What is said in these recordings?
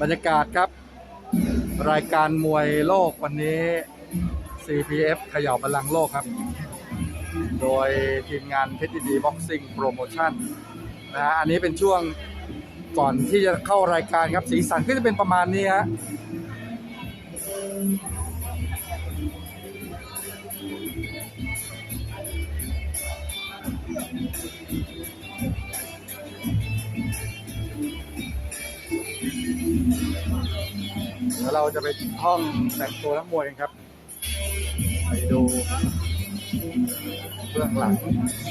บรรยากาศครับ รายการมวยโลกวันนี้ CPF เขย่าบัลลังก์โลกครับ โดยทีมงานเพชรดีบ็อกซิ่งโปรโมชั่นนะฮะอันนี้เป็นช่วงก่อนที่จะเข้ารายการครับสีสันก็จะเป็นประมาณนี้ฮะ เดี๋ยวเราจะไปห้องแต่งตัวนักมวยกันครับ ไปดูเบื้องหลัง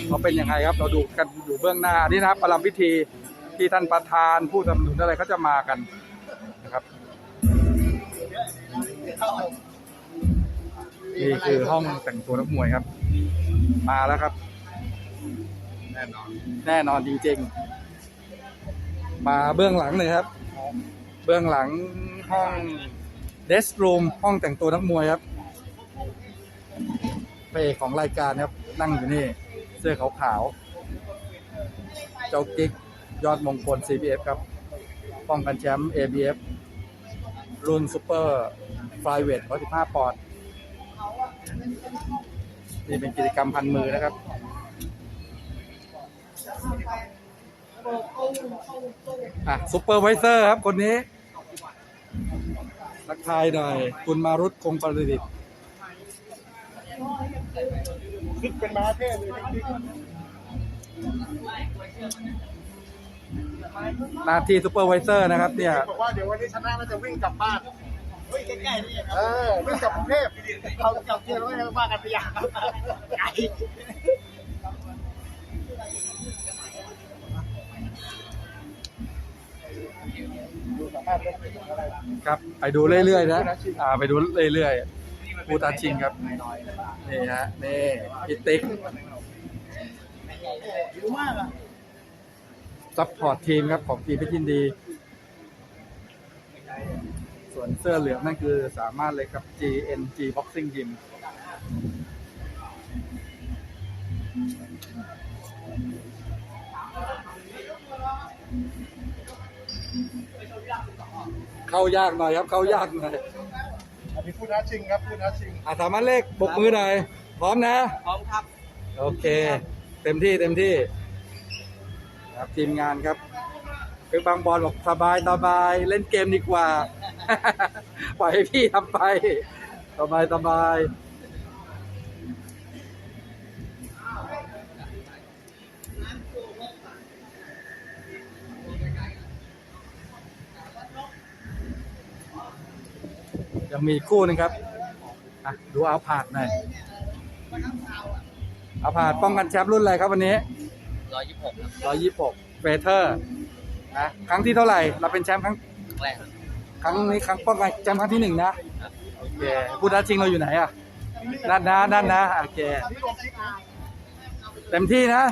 เขาเป็นยังไงครับ เราดูกันอยู่เบื้องหน้านี่นะครับประลำพิธีที่ท่านประธานผู้สนับสนุนอะไรเขาจะมากันนะครับนี่คือห้องแต่งตัวนักมวยครับ มาแล้วครับ แน่นอนแน่นอนจริงๆ มาเบื้องหลังเลยครับ เบื้องหลังห้องเดส r ูมห้องแต่งตัวนักมวยครับพระเอกของรายการครับ นั่งอยู่นี่ เสื้อขาวๆเจ้ากิ๊กยอดมงคล CPF ครับ ป้องกันแชมป์ ABF รุ่นซูเปอร์ไฟเวท115ปอนด์นี่เป็นกิจกรรมพันมือนะครับอะซุปเปอร์ไวเซอร์ครับคนนี้ ทักทายหน่อยคุณมารุตคงประดิษฐ์คิดเป็นม้าเท่เลยจริงหน้าที่ซุปเปอร์ไวเซอร์นะครับ เนี่ยๆบอกว่าเดี๋ยววันนี้ชนะแล้วจะวิ่งกลับบ้านเฮ้ยใกล้ๆนี่เออวิ่งกลับกรุงเทพเรากลับเที่ยวแล้วไม่ว่ากันไปอย่างไกล ครับไปดูเรื่อยๆนะอ่าไปดูเรื่อยๆผู้ตัดชิงครับนี่ฮะนี่พิติกรู้มากอะซัพพอร์ตทีมครับของทีมพชรยินดี ส่วนเสื้อเหลืองนั่นคือสามารถเลยครับ GNG Boxing Gym เข้ายากหน่อยครับเข้ายากหน่อยอันนี้ผู้ท้าชิงครับผู้ท้าชิงอะสามารถเลขบกมือหน่อยพร้อมนะ พร้อมครับ โอเค เต็มที่เต็มที่ ครับทีมงานครับคือบางบอลบอกสบายสบายเล่นเกมดีกว่า ปล่อยให้พี่ทำไปสบายสบาย ยังมีอีกคู่หนึงครับอะดูเอาผาดหน่อยเอาผาดป้องกันแชมป์รุ่นอะไรครับวันนี้ร้อยยี่สิบหกครับร้อยยี่สิบหกเฟเธอร์นะครั้งที่เท่าไหร่ เราเป็นแชมป์ครั้งแรกครับครั้งนี้ครั้งป้องกันแชมป์ครั้งที่หนึ่งนะโอเคผู้ท้าชิงเราอยู่ไหนอะนั่นนะนั่นนะโอเคเต็มที่นะ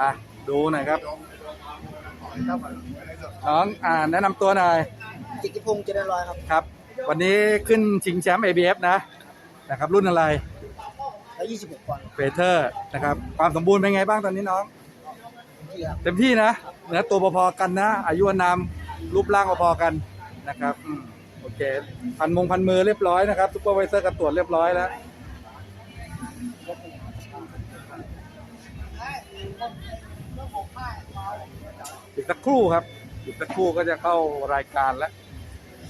อะ ดูหน่อยครับน้องอ่าแนะนำตัวหน่อยจิกิพงศ์เจริญร้อยครับครับ วันนี้ขึ้นชิงแชมป์ ABF นะนะครับ รุ่นอะไรร้อยยี่สิบหกปอนด์เฟเธอร์นะครับ ความสมบูรณ์เป็นไงบ้างตอนนี้น้อง ที่ครับเต็มที่นะเนื้อตัวพอๆกันนะ อายุอานามรูปร่างพอๆกันนะครับอืมโอเค พันมงพันมือเรียบร้อยนะครับซุปเปอร์ไวเซอร์ก็ตรวจเรียบร้อยแล้ว อีกสักครู่ครับ อีกสักครู่ก็จะเข้ารายการแล้ว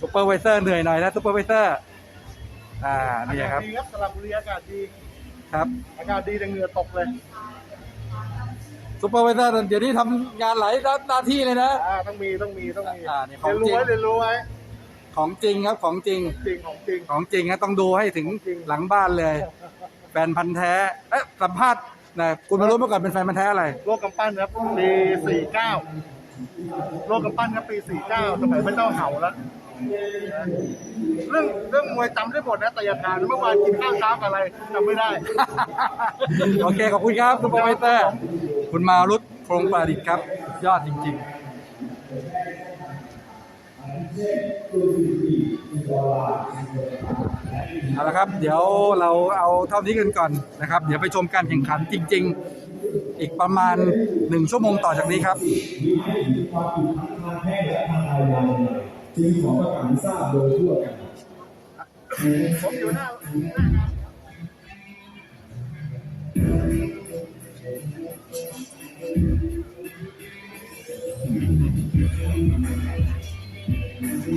ซุปเปอร์ไวเซอร์เหนื่อยหน่อยนะซุปเปอร์ไวเซอร์ อ่า นี่ครับ ดีครับสระบุรีอากาศดี ครับ อากาศดีแต่เหงื่อตกเลยซุปเปอร์ไวเซอร์เดี๋ยวนี้ทำงานหลายหน้าที่เลยนะ อ่า ต้องมี ต้องมี ต้องมีอ่านี่ของเรียนรู้จริง ไว้เรียนรู้ไว้ของจริงครับของจริง จริงของจริง ของจริงนะต้องดูให้ถึงหลังบ้านเลย แฟนพันธ์แท้ เอ๊ะสัมภาษณ์ นะคุณมารู้มาก่อนเป็นแฟนพันธ์แท้อะไร โลกกำปั้นครับปีสี่เก้าโลกกำปั้นครับปีสี่เก้าสมัยพระเจ้าเห่าแล้ว เรื่องเรื่องมวยจำได้หมดนะแต่อย่าถามนะเมื่อวานกินข้าวเช้ากับอะไรจำไม่ได้ โอเค ขอบคุณครับซุปเปอร์ไวเซอร์ คุณมารุตโครงประดิษฐ์ครับ ยอดจริง ๆ เอาละครับ เดี๋ยวเราเอาเท่านี้กันก่อนนะครับ เดี๋ยวไปชมการแข่งขันจริง ๆ อีกประมาณหนึ่งชั่วโมงต่อจากนี้ครับจึงขอประกาศทราบโดยทั่วกันผมอยู่หน้า